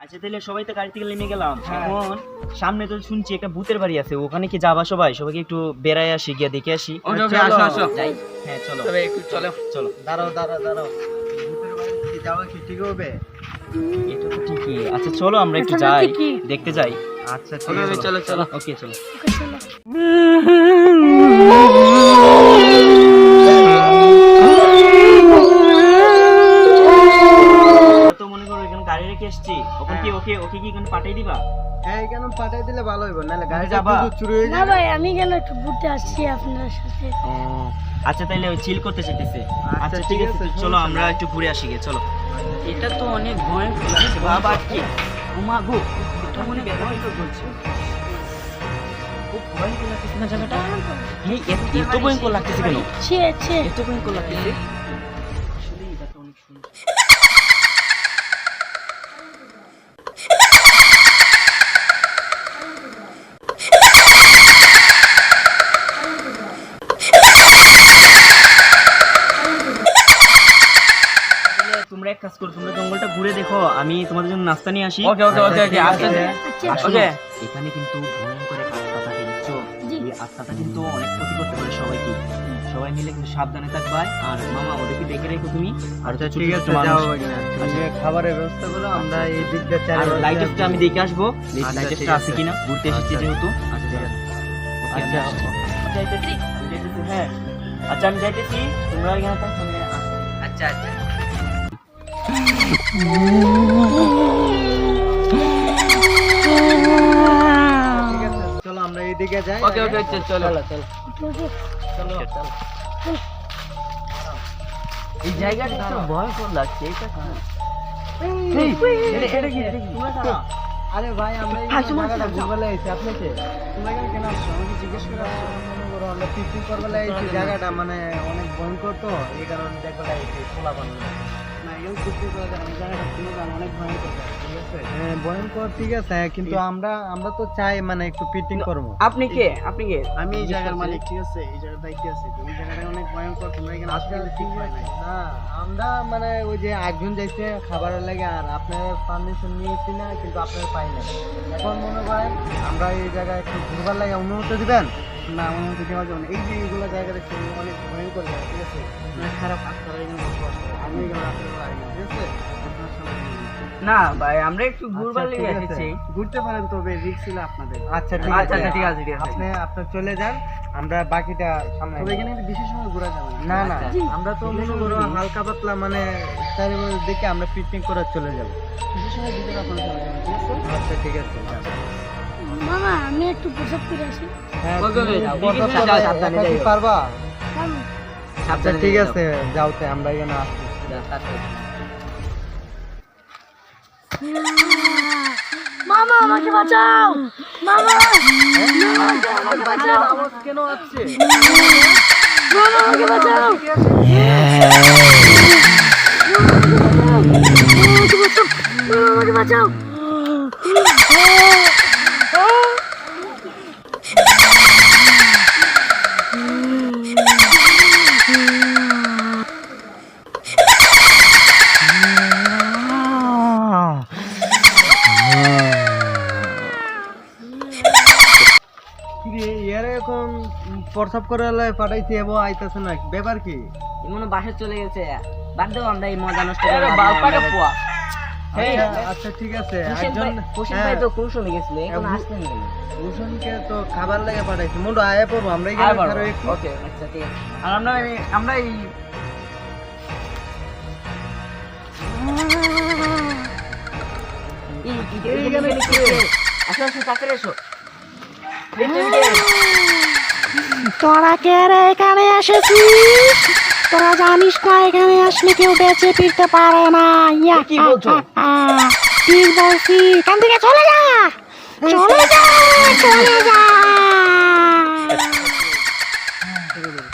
আচ্ছা তাহলে সবাই তো গাড়ি থেকে নেমে গেলাম। হ্যাঁ। এখন সামনে তো শুনছি একটা ভূতের বাড়ি আছে ওখানে কি যাবা সবাই? সবাইকে একটু বেড়ায় আসি গিয়ে দেখে আসি। হ্যাঁ চলো। তবে একটু চলো। চলো। দাঁড়াও দাঁড়াও দাঁড়াও। ভূতের বাড়ি কি যাওয়া কি ঠিক হবে? এটা তো ঠিকই। আচ্ছা চলো আমরা একটু যাই। দেখতে যাই। আচ্ছা চলো চলো চলো। ওকে, চলো। দিবা? হ্যাঁ কেন পাঠাই দিলে ভালো হইব? নাহলে গাড়িটা যাবা? চুরি হয়ে না ভাই আমি কেন একটু ঘুরতে আসছি আপনার সাথে। আচ্ছা তাইলে চিল করতে চাইতেছে। আচ্ছা, আচ্ছা ঠিক আছে চলো আমরা একটু ঘুরে আসি গে চলো। এটা তো অনেক ভয়ঙ্কর লাগছে বাবা। কি? গো এটা ভয়ঙ্কর বলছে খুব ভয়ঙ্কর লাগতেছে না জায়গাটা? এই এত- এত ভয়ঙ্কর লাগতেছে কেন? ছে ছে। এত ভয়ঙ্কর লাগতেছে আসলে এই জায়গাটা অনেক সুন্দর তাহলে তোমরা এক কাজ করো তোমরা জঙ্গলটা ঘুরে দেখো আমি তোমাদের জন্য নাস্তা নিয়ে আসি। ওকে ওকে ওকে ওকে আচ্ছা ওকে এখানে কিন্তু ভয়ঙ্কর এক আত্মা থাকে বুঝছ এই আত্মাটা কিন্তু অনেক ক্ষতি করতে পারে সবাইকে। সবাই মিলে কিন্তু সাবধানে থাকবা। আর মামা ওদেরকে দেখে রেখো তুমি। আর আচ্ছা ছোট ঠিক আছে যাও তুমি যে খাবারের ব্যবস্থা করো আমরা এই দিক দিয়ে চারি আর পাশে লাইটেসটা আমি দেখে আসব। আচ্ছা, লাইটেসটা ঠিক আছে। কিনা? ঘুরতে এসেছি আচ্ছা। যেহেতু আচ্ছা। আচ্ছা। যাইতেছি, যাইতেছি, হ্যাঁ। আচ্ছা আমি যাইতেছি। তোমরা এখানে থাকো, আচ্ছা আচ্ছা। চলো আমরা এই যাই। ওকে ওকে চলো চলো। চলো চলো। চলো। এই জায়গাটা একটু ভয়ঙ্কর লাগছে এটা? আরে ভাই আমরা ভাই, জায়গাটা কি- ঘুরবে লাগাইছি আপনি কে? তোমরা কেন আমাকে জিজ্ঞেস করে আসছো মনে করো আমরা পিকনিক করবে জায়গাটা মানে অনেক ভয়ঙ্কর তো এই কারণে দেখবে খোলা পানি অনেক ভয়ঙ্কর ঠিক আছে? হ্যাঁ ভয়ঙ্কর ঠিক আছে কিন্তু আমরা আমরা তো চাই মানে একটু পিকনিক করব। আপনি কে? আপনি কে? আমি এই জায়গার মালিক ঠিক আছে এই জায়গার দায়িত্বে আছে। এই জায়গাটা অনেক ভয়ঙ্কর তোমরা এখানে আসলে ঠিক হয় না না আমরা মানে ওই যে একজন যাইছে খাবারের লাগে আর আপনার পারমিশন নিয়েছি না কিন্তু আপনার পাই না এখন মনে করেন আমরা এই জায়গায় একটু ঘুরবার লাগে অনুমতি দিবেন? না অনুমতি দেওয়া যাবে না। এই যে এইগুলো জায়গা দেখছি অনেক ঠিক আছে? খারাপ করে আমি পারি না ঠিক আছে? না ভাই আমরা একটু ঘুরবার আচ্ছা, লেগে এসেছি। ঘুরতে পারেন তবে রিস্ক ছিল আপনাদের। আচ্ছা ঠিক আচ্ছা, আছে আচ্ছা, ঠিক আছে, আপনি আপনি চলে যান আমরা বাকিটা সামনে তবে এখানে কিন্তু বেশি সময় ঘোরা যাবে না। না আচ্ছা। আমরা তো মনে করো হালকা পাতলা মানে চারিপাশ দিকে আমরা পিকনিক করে চলে যাব। বেশি সময় দিকে আপনারা চলে যাবেন ঠিক আছে? আচ্ছা ঠিক আছে মামা আমি একটু প্রসাদ করে আসি। হ্যাঁ। পারবা? আচ্ছা ঠিক আছে যাওতে আমরা এখানে আসছি। মামা আমাকে বাঁচাও! মামা! আমাকে বাঁচাও কেন আসছে? মামা আমাকে বাঁচাও! আমাকে বাঁচাও! এর এখন প্রসাব করে পাঠাইছি এবো আইতাছে না ব্যাপার কি? মনে বাসে চলে গেছে। বাদ দেবো আমরা এই মজা নষ্ট করে বালপাকে পোয়া। আচ্ছা, আচ্ছা ঠিক আছে। একজন ভাই তো কৌশলে গেছিল এখন হ্যাঁ, আসতে নেই। ভূষণকে তো খাবার লেগে পাঠাইছি। মোটো আয়া পড়ব আমরা এখানে খারো একটু। ওকে আচ্ছা ঠিক আছে। আর আমরা আমরা এই তোরা কে এখানে এসেছিস তোরা জানিস না এখানে আসলে কেউ বেঁচে ফিরতে পারে না ইয়া কি বলছো? ঠিক বলছি থেকে চলে যা চলে যা চলে যা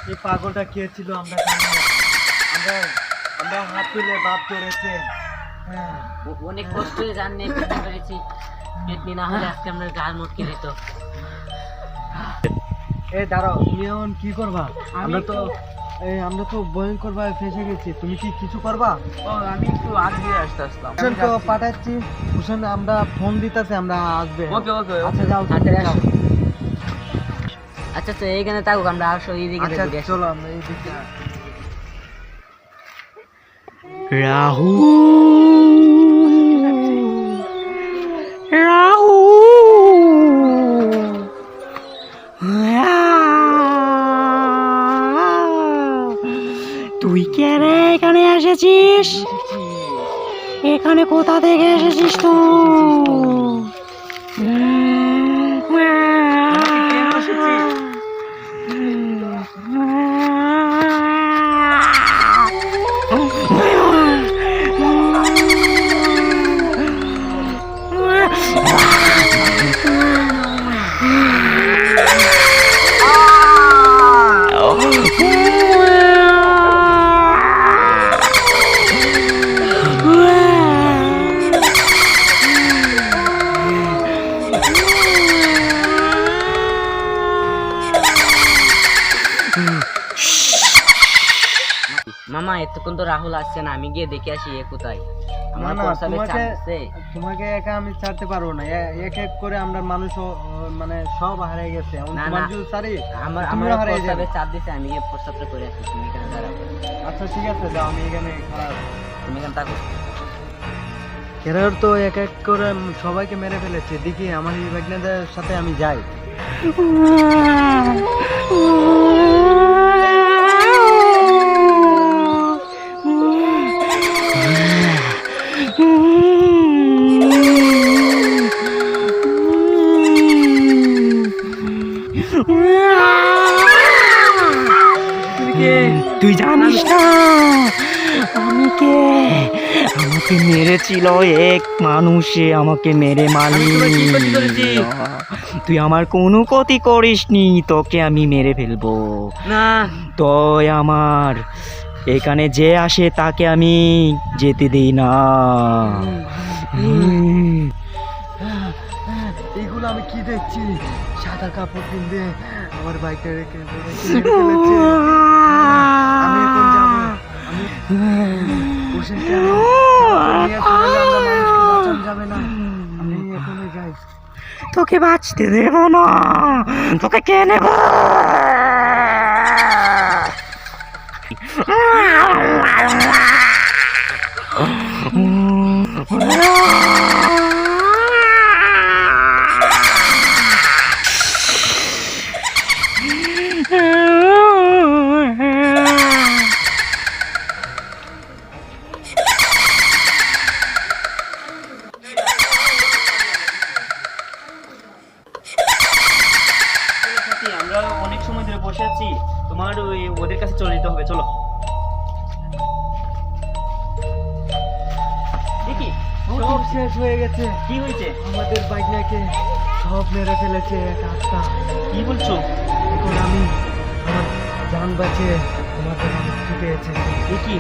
এই পাগলটা কে ছিল আমরা আমরা আমরা হাত তুলে বাপ ধরেছে অনেক কষ্ট হয়ে জান নিয়ে পেটনি না হলে আজকে আমরা গাল মুটকে দিত। এ দাঁড়াও তুমি এখন কি করবা? আমরা তো এই আমরা তো ভয়ঙ্কর ভাবে ফেসে গেছি। তুমি কি কিছু করবা? ও আমি একটু আগে আসতে আসলাম। হুসেন তো পাঠাচ্ছি। হুসেন আমরা ফোন দিতেছি আমরা আসবে। ওকে ওকে আচ্ছা যাও আচ্ছা, তুমি যাও। আচ্ছা আচ্ছা এইখানে থাকুক আমরা আসো এইদিকে আচ্ছা চলো আমরা এই দিকে রাহু তুই কে এখানে এসেছিস? এখানে কোথা থেকে এসেছিস মামা এতক্ষণ তো রাহুল আসছে না আমি গিয়ে দেখে আসি এ কোথায়। আমার না প্রস্তাবে তোমাকে চাচ্ছে তোমাকে একা আমি ছাড়তে পারব না। এক এক করে আমরা মানুষ মানে সব হারিয়ে গেছে। তোমার যদি ছাড়ি আমার আমার প্রস্তাবে যাবে। চাপ দিছে আমি গিয়ে প্রস্তাবটা করে আসি তুমি এখানে দাঁড়াও। আচ্ছা ঠিক আছে যাও আমি এখানে তুমি এখানে থাকো। এরার তো এক এক করে সবাইকে মেরে ফেলেছে। দেখি আমার এই সাথে আমি যাই। তুই জানিস না? আমি কে? আমাকে মেরেছিল এক মানুষে আমাকে মেরে মালি? তুই আমার কোনো ক্ষতি করিসনি তোকে আমি মেরে ফেলব। না। তুই আমার। এখানে যে আসে তাকে আমি যেতে দিই না। হুম। এইগুলো আমি কি দেখছি? সাদা কাপড় কিনবে আমার বাইকটা রেখে মেরে ফেলেছে আমি এখন যাব আমি হোসেনকে আমি নিয়ে আসলে আমরা মানুষকে বাঁচানো যাবে না আমি এখনই যাই তোকে বাঁচতে দেব না তোকে কে নেব সাথী, কি হয়েছে? আমাদের বাইকটাকে সব মেরে ফেলেছে এক আত্মা। কি বলছো? এখন আমি আমার জান বাঁচিয়ে তোমাদের আমি ছুটে এসেছি। দেখি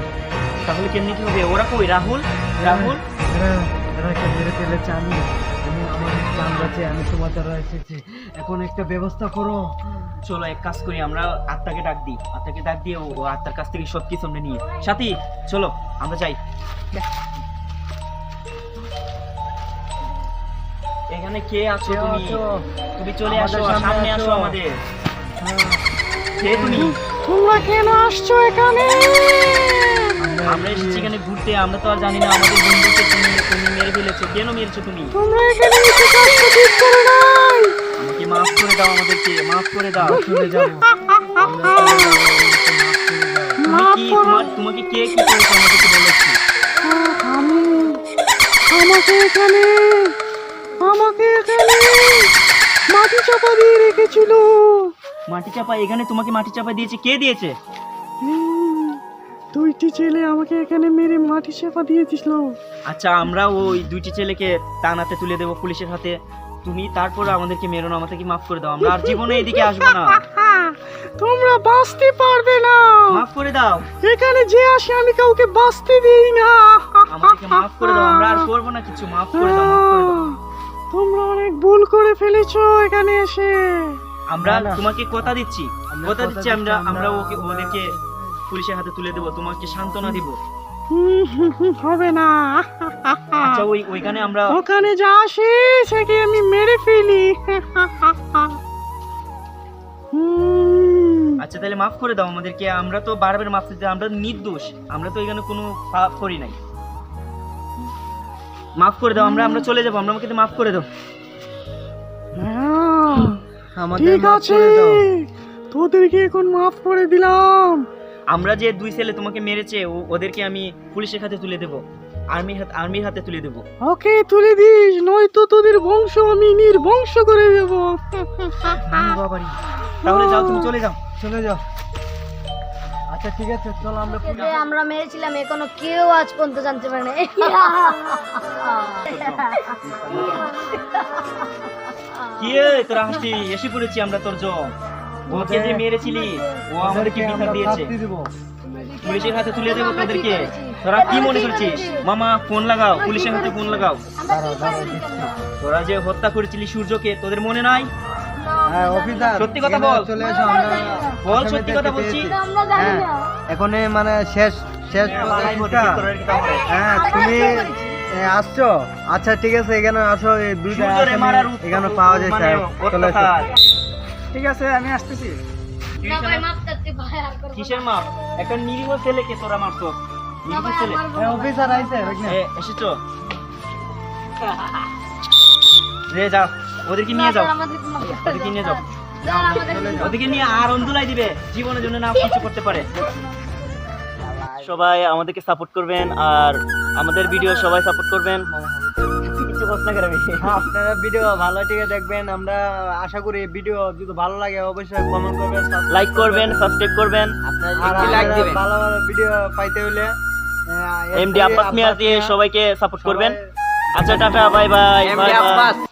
তাহলে কেমনি কি হবে? ওরা কই? রাহুল? রাহুল? এরা এরাকে মেরে ফেলেছে? আমি আমি আমার জান বাঁচিয়ে আমি তোমার দ্বারা এসেছি। এখন একটা ব্যবস্থা করো। চলো এক কাজ করি আমরা আত্মাকে ডাক দিই। আত্মাকে ডাক দিয়ে ও ও আত্মার কাছ থেকে সব কিছু আমরা নিয়ে সাথী চলো আমরা যাই। এখানে কে আছো তুমি? তুমি চলে আসো সামনে আসো। আমাদের। হ্যাঁ, কে তুমি? তোমরা কেন আসছো এখানে? আমরা এসেছি এখানে ঘুরতে আমরা তো আর জানি না আমাদের বন্ধুকে তুমি তুমি মেরে ফেলেছো কেন মেরেছো তুমি? তোমরা এখানে এসে কাজটা ঠিক করে নাই। আমাকে মাফ করে দাও আমাদেরকে মাফ করে দাও। চলে আমাকে তোমার তোমাকে কে কি করেছে আমাদেরকে বলেছি আমি আমাকে এখানে আমাকে এখানে মাটি চাপা দিয়ে রেখেছিল। মাটি চাপা? এখানে তোমাকে মাটি চাপা দিয়েছে? কে দিয়েছে? দুইটি ছেলে আমাকে এখানে মেরে মাটি চাপা দিয়েছিল। আচ্ছা আমরা ওই দুইটি ছেলেকে টানাতে তুলে দেবো পুলিশের হাতে। তুমি তারপর আমাদেরকে মেরো না আমাদেরকে মাফ করে দাও। আমরা আর জীবনে এদিকে আসব না। তোমরা বাঁচতে পারবে না। মাফ করে দাও। এখানে যে আসে আমি কাউকে বাঁচতে দিই না। আমাদেরকে মাফ করে দাও। আমরা আর করব না কিছু। মাফ করে দাও মাফ করে দাও। ফেলেছো এখানে এসে। আমরা। তোমাকে কথা দিচ্ছি। কথা দিচ্ছি আমরা আমরা ওকে ওদেরকে পুলিশের হাতে তুলে দেবো তোমাকে সান্ত্বনা দিব। হবে না। আচ্ছা ওই ওইখানে আমরা ওখানে যা আসে সেকে আমি মেরে ফেলি। আচ্ছা তাহলে মাফ করে দাও আমাদেরকে আমরা তো বারবার মাফ দিতে আমরা নির্দোষ আমরা তো এখানে কোনো পাপ করি নাই। মাফ করে দাও আমরা আমরা চলে যাব আমরা আমাকে মাফ করে দাও। আমাদের ঠিক মাফ আছে করে দাও। তোদেরকে এখন মাফ করে দিলাম। আমরা যে দুই ছেলে তোমাকে মেরেছে ও- ওদেরকে আমি পুলিশের হাতে তুলে দেবো। আর্মির হাতে আর্মির হাতে তুলে দেবো। ওকে তুলে দিস নয়তো তোদের বংশ আমি নির্বংশ করে দেব। বাবারি। তাহলে যাও তুমি চলে যাও। চলে যাও। আচ্ছা ঠিক আছে চলো আমরা পুলিশ আমরা মেরেছিলাম এখনও কেউ আজ পর্যন্ত জানতে পারে না কি তোরা হাসি এসে পড়েছি আমরা তোর জম ওকে যে মেরেছিলি ও আমাদেরকে দিয়েছে পুলিশের হাতে তুলে দেবো তোদেরকে তোরা কি মনে করছিস মামা ফোন লাগাও পুলিশের হাতে ফোন লাগাও। তোরা যে হত্যা করেছিলি সূর্যকে তোদের মনে নাই হ্যাঁ সত্যি কথা বল। চলে এসো বল সত্যি কথা বলছি। পেয়েছি। আমরা জানি হ্যাঁ এখন মানে শেষ শেষ প্রচেষ্টা। হ্যাঁ তুমি আসছো? আচ্ছা ঠিক আছে এখানে আসো এই দুইটা এখানে পাওয়া যায় মানে চলে ঠিক আছে আমি আসতেছি। না ভাই মাফ করতে ভাই আর করব না। কিসের মাপ? একটা নিরীহ ছেলেকে তোরা মারতো নিরীহ ছেলে। অফিসার আইছে এসেছ? রে যাও। নিয়ে ওদেরকে নিয়ে যাও। ওদেরকে নিয়ে আর অন্ধুলাই দিবে জীবনের জন্য না কিছু করতে পারে। সবাই আমাদেরকে সাপোর্ট করবেন আর আমাদের ভিডিও সবাই সাপোর্ট করবেন। হ্যাঁ, আপনারা ভিডিও ভালো ঠিক দেখবেন। আমরা আশা করি ভিডিও যদি ভালো লাগে অবশ্যই কমেন্ট করবেন লাইক করবেন সাবস্ক্রাইব করবেন। ভালো ভালো ভিডিও পাইতে হলে এমডি আব্বাস মিয়া দিয়ে সবাইকে সাপোর্ট করবেন। আচ্ছা tata bye bye bye bye